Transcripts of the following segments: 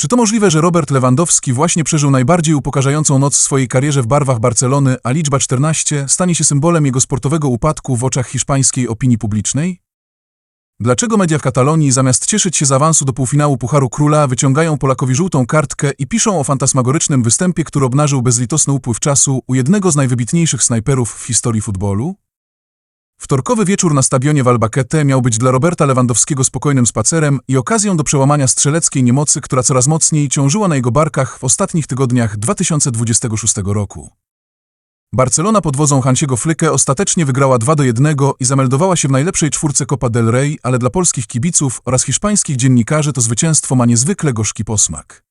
Czy to możliwe, że Robert Lewandowski właśnie przeżył najbardziej upokarzającą noc w swojej karierze w barwach Barcelony, a liczba 14 stanie się symbolem jego sportowego upadku w oczach hiszpańskiej opinii publicznej? Dlaczego media w Katalonii zamiast cieszyć się z awansu do półfinału Pucharu Króla wyciągają Polakowi żółtą kartkę i piszą o fantasmagorycznym występie, który obnażył bezlitosny upływ czasu u jednego z najwybitniejszych snajperów w historii futbolu? Wtorkowy wieczór na stadionie w miał być dla Roberta Lewandowskiego spokojnym spacerem i okazją do przełamania strzeleckiej niemocy, która coraz mocniej ciążyła na jego barkach w ostatnich tygodniach 2026 roku. Barcelona pod wodzą Hansiego Flyke ostatecznie wygrała 2 do 1 i zameldowała się w najlepszej czwórce Copa del Rey, ale dla polskich kibiców oraz hiszpańskich dziennikarzy to zwycięstwo ma niezwykle gorzki posmak.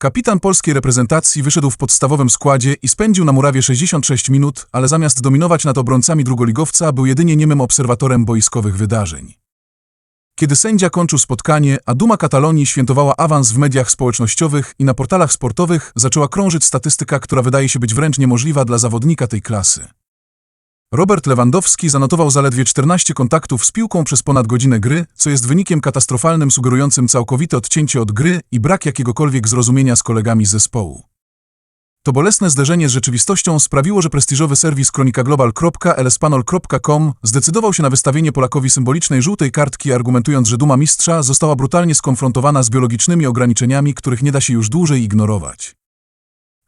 Kapitan polskiej reprezentacji wyszedł w podstawowym składzie i spędził na murawie 66 minut, ale zamiast dominować nad obrońcami drugoligowca był jedynie niemym obserwatorem boiskowych wydarzeń. Kiedy sędzia kończył spotkanie, a Duma Katalonii świętowała awans w mediach społecznościowych i na portalach sportowych, zaczęła krążyć statystyka, która wydaje się być wręcz niemożliwa dla zawodnika tej klasy. Robert Lewandowski zanotował zaledwie 14 kontaktów z piłką przez ponad godzinę gry, co jest wynikiem katastrofalnym sugerującym całkowite odcięcie od gry i brak jakiegokolwiek zrozumienia z kolegami z zespołu. To bolesne zderzenie z rzeczywistością sprawiło, że prestiżowy serwis kronikaglobal.elespanol.com zdecydował się na wystawienie Polakowi symbolicznej żółtej kartki, argumentując, że duma mistrza została brutalnie skonfrontowana z biologicznymi ograniczeniami, których nie da się już dłużej ignorować.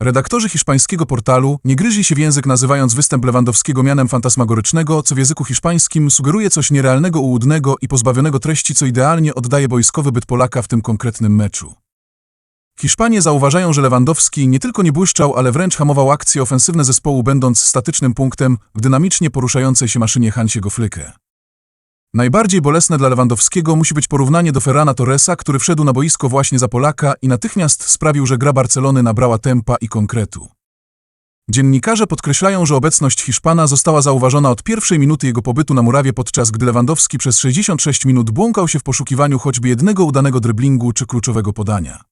Redaktorzy hiszpańskiego portalu nie gryźli się w język nazywając występ Lewandowskiego mianem fantasmagorycznego, co w języku hiszpańskim sugeruje coś nierealnego, ułudnego i pozbawionego treści, co idealnie oddaje boiskowy byt Polaka w tym konkretnym meczu. Hiszpanie zauważają, że Lewandowski nie tylko nie błyszczał, ale wręcz hamował akcje ofensywne zespołu, będąc statycznym punktem w dynamicznie poruszającej się maszynie Hansiego Flyke. Najbardziej bolesne dla Lewandowskiego musi być porównanie do Ferrana Torresa, który wszedł na boisko właśnie za Polaka i natychmiast sprawił, że gra Barcelony nabrała tempa i konkretu. Dziennikarze podkreślają, że obecność Hiszpana została zauważona od pierwszej minuty jego pobytu na murawie, podczas gdy Lewandowski przez 66 minut błąkał się w poszukiwaniu choćby jednego udanego dryblingu czy kluczowego podania.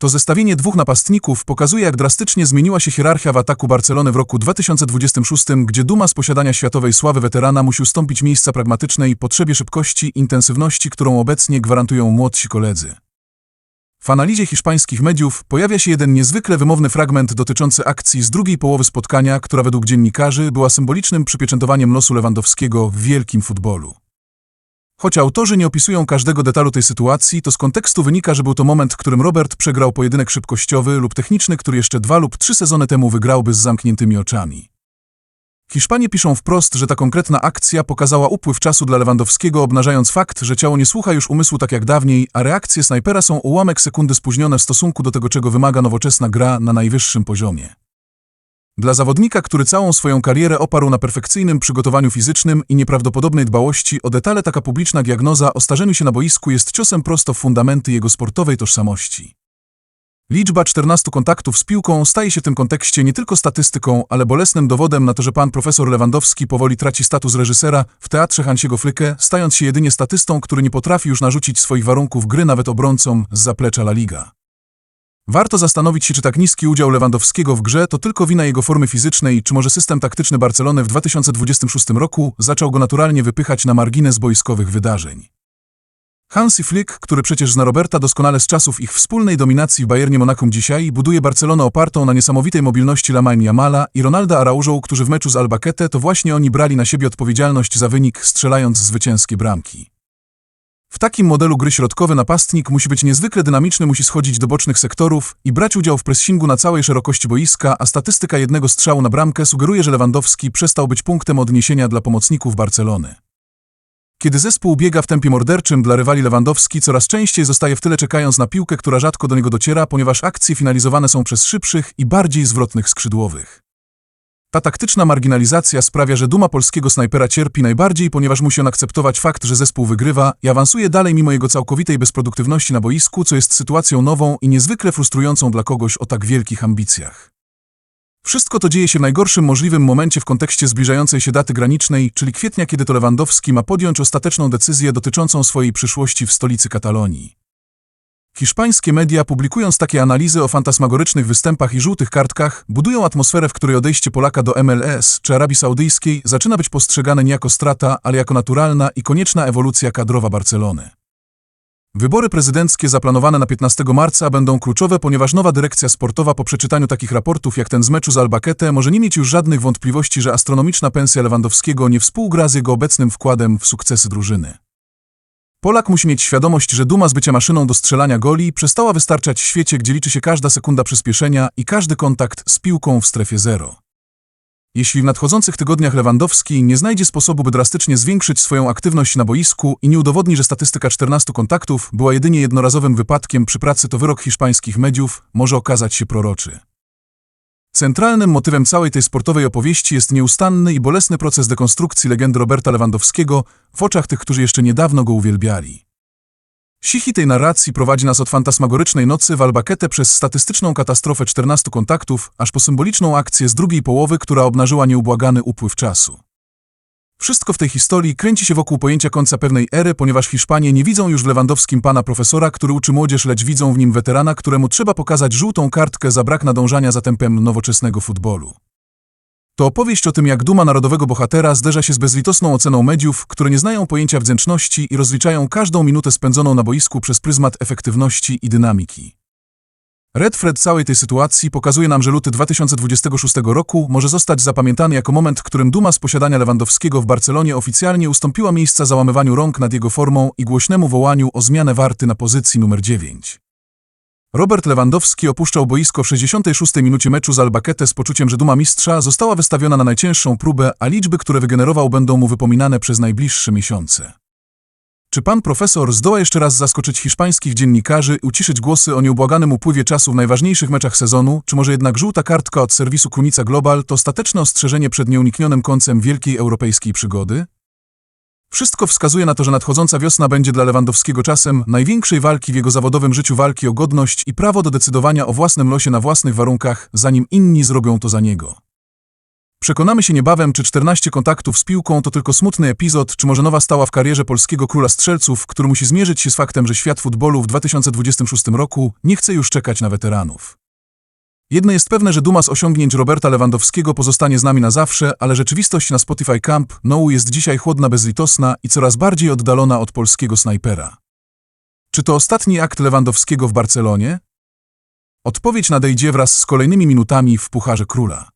To zestawienie dwóch napastników pokazuje, jak drastycznie zmieniła się hierarchia w ataku Barcelony w roku 2026, gdzie duma z posiadania światowej sławy weterana musi ustąpić miejsca pragmatycznej potrzebie szybkości intensywności, którą obecnie gwarantują młodsi koledzy. W analizie hiszpańskich mediów pojawia się jeden niezwykle wymowny fragment dotyczący akcji z drugiej połowy spotkania, która według dziennikarzy była symbolicznym przypieczętowaniem losu Lewandowskiego w wielkim futbolu. Choć autorzy nie opisują każdego detalu tej sytuacji, to z kontekstu wynika, że był to moment, w którym Robert przegrał pojedynek szybkościowy lub techniczny, który jeszcze dwa lub trzy sezony temu wygrałby z zamkniętymi oczami. Hiszpanie piszą wprost, że ta konkretna akcja pokazała upływ czasu dla Lewandowskiego, obnażając fakt, że ciało nie słucha już umysłu tak jak dawniej, a reakcje snajpera są ułamek sekundy spóźnione w stosunku do tego, czego wymaga nowoczesna gra na najwyższym poziomie. Dla zawodnika, który całą swoją karierę oparł na perfekcyjnym przygotowaniu fizycznym i nieprawdopodobnej dbałości o detale, taka publiczna diagnoza o starzeniu się na boisku jest ciosem prosto w fundamenty jego sportowej tożsamości. Liczba 14 kontaktów z piłką staje się w tym kontekście nie tylko statystyką, ale bolesnym dowodem na to, że pan profesor Lewandowski powoli traci status reżysera w teatrze Hansiego Flyke, stając się jedynie statystą, który nie potrafi już narzucić swoich warunków gry nawet obrońcom z zaplecza La Liga. Warto zastanowić się, czy tak niski udział Lewandowskiego w grze to tylko wina jego formy fizycznej, czy może system taktyczny Barcelony w 2026 roku zaczął go naturalnie wypychać na margines boiskowych wydarzeń. Hansi Flick, który przecież zna Roberta doskonale z czasów ich wspólnej dominacji w Bayernie Monachium dzisiaj, buduje Barcelonę opartą na niesamowitej mobilności Lamine Yamala i Ronalda Araujo, którzy w meczu z Albacete to właśnie oni brali na siebie odpowiedzialność za wynik, strzelając zwycięskie bramki. W takim modelu gry środkowy napastnik musi być niezwykle dynamiczny, musi schodzić do bocznych sektorów i brać udział w pressingu na całej szerokości boiska, a statystyka jednego strzału na bramkę sugeruje, że Lewandowski przestał być punktem odniesienia dla pomocników Barcelony. Kiedy zespół biega w tempie morderczym dla rywali Lewandowski, coraz częściej zostaje w tyle czekając na piłkę, która rzadko do niego dociera, ponieważ akcje finalizowane są przez szybszych i bardziej zwrotnych skrzydłowych. Ta taktyczna marginalizacja sprawia, że duma polskiego snajpera cierpi najbardziej, ponieważ musi on akceptować fakt, że zespół wygrywa i awansuje dalej mimo jego całkowitej bezproduktywności na boisku, co jest sytuacją nową i niezwykle frustrującą dla kogoś o tak wielkich ambicjach. Wszystko to dzieje się w najgorszym możliwym momencie w kontekście zbliżającej się daty granicznej, czyli kwietnia, kiedy to Lewandowski ma podjąć ostateczną decyzję dotyczącą swojej przyszłości w stolicy Katalonii. Hiszpańskie media, publikując takie analizy o fantasmagorycznych występach i żółtych kartkach, budują atmosferę, w której odejście Polaka do MLS czy Arabii Saudyjskiej zaczyna być postrzegane nie jako strata, ale jako naturalna i konieczna ewolucja kadrowa Barcelony. Wybory prezydenckie zaplanowane na 15 marca będą kluczowe, ponieważ nowa dyrekcja sportowa po przeczytaniu takich raportów jak ten z meczu z Albaquete może nie mieć już żadnych wątpliwości, że astronomiczna pensja Lewandowskiego nie współgra z jego obecnym wkładem w sukcesy drużyny. Polak musi mieć świadomość, że duma z bycia maszyną do strzelania goli przestała wystarczać w świecie, gdzie liczy się każda sekunda przyspieszenia i każdy kontakt z piłką w strefie zero. Jeśli w nadchodzących tygodniach Lewandowski nie znajdzie sposobu, by drastycznie zwiększyć swoją aktywność na boisku i nie udowodni, że statystyka 14 kontaktów była jedynie jednorazowym wypadkiem przy pracy, to wyrok hiszpańskich mediów może okazać się proroczy. Centralnym motywem całej tej sportowej opowieści jest nieustanny i bolesny proces dekonstrukcji legendy Roberta Lewandowskiego w oczach tych, którzy jeszcze niedawno go uwielbiali. Sichi tej narracji prowadzi nas od fantasmagorycznej nocy w Albaquete przez statystyczną katastrofę 14 kontaktów, aż po symboliczną akcję z drugiej połowy, która obnażyła nieubłagany upływ czasu. Wszystko w tej historii kręci się wokół pojęcia końca pewnej ery, ponieważ Hiszpanie nie widzą już w Lewandowskim pana profesora, który uczy młodzież, lecz widzą w nim weterana, któremu trzeba pokazać żółtą kartkę za brak nadążania za tempem nowoczesnego futbolu. To opowieść o tym, jak duma narodowego bohatera zderza się z bezlitosną oceną mediów, które nie znają pojęcia wdzięczności i rozliczają każdą minutę spędzoną na boisku przez pryzmat efektywności i dynamiki. Red Fred całej tej sytuacji pokazuje nam, że luty 2026 roku może zostać zapamiętany jako moment, w którym duma z posiadania Lewandowskiego w Barcelonie oficjalnie ustąpiła miejsca załamywaniu rąk nad jego formą i głośnemu wołaniu o zmianę warty na pozycji numer 9. Robert Lewandowski opuszczał boisko w 66 minucie meczu z Albaquete z poczuciem, że duma mistrza została wystawiona na najcięższą próbę, a liczby, które wygenerował, będą mu wypominane przez najbliższe miesiące. Czy pan profesor zdoła jeszcze raz zaskoczyć hiszpańskich dziennikarzy uciszyć głosy o nieubłaganym upływie czasu w najważniejszych meczach sezonu, czy może jednak żółta kartka od serwisu Kunica Global to ostateczne ostrzeżenie przed nieuniknionym końcem wielkiej europejskiej przygody? Wszystko wskazuje na to, że nadchodząca wiosna będzie dla Lewandowskiego czasem największej walki w jego zawodowym życiu walki o godność i prawo do decydowania o własnym losie na własnych warunkach, zanim inni zrobią to za niego. Przekonamy się niebawem, czy 14 kontaktów z piłką to tylko smutny epizod, czy może nowa stała w karierze polskiego króla strzelców, który musi zmierzyć się z faktem, że świat futbolu w 2026 roku nie chce już czekać na weteranów. Jedno jest pewne, że duma z osiągnięć Roberta Lewandowskiego pozostanie z nami na zawsze, ale rzeczywistość na Spotify Camp Nou jest dzisiaj chłodna, bezlitosna i coraz bardziej oddalona od polskiego snajpera. Czy to ostatni akt Lewandowskiego w Barcelonie? Odpowiedź nadejdzie wraz z kolejnymi minutami w Pucharze Króla.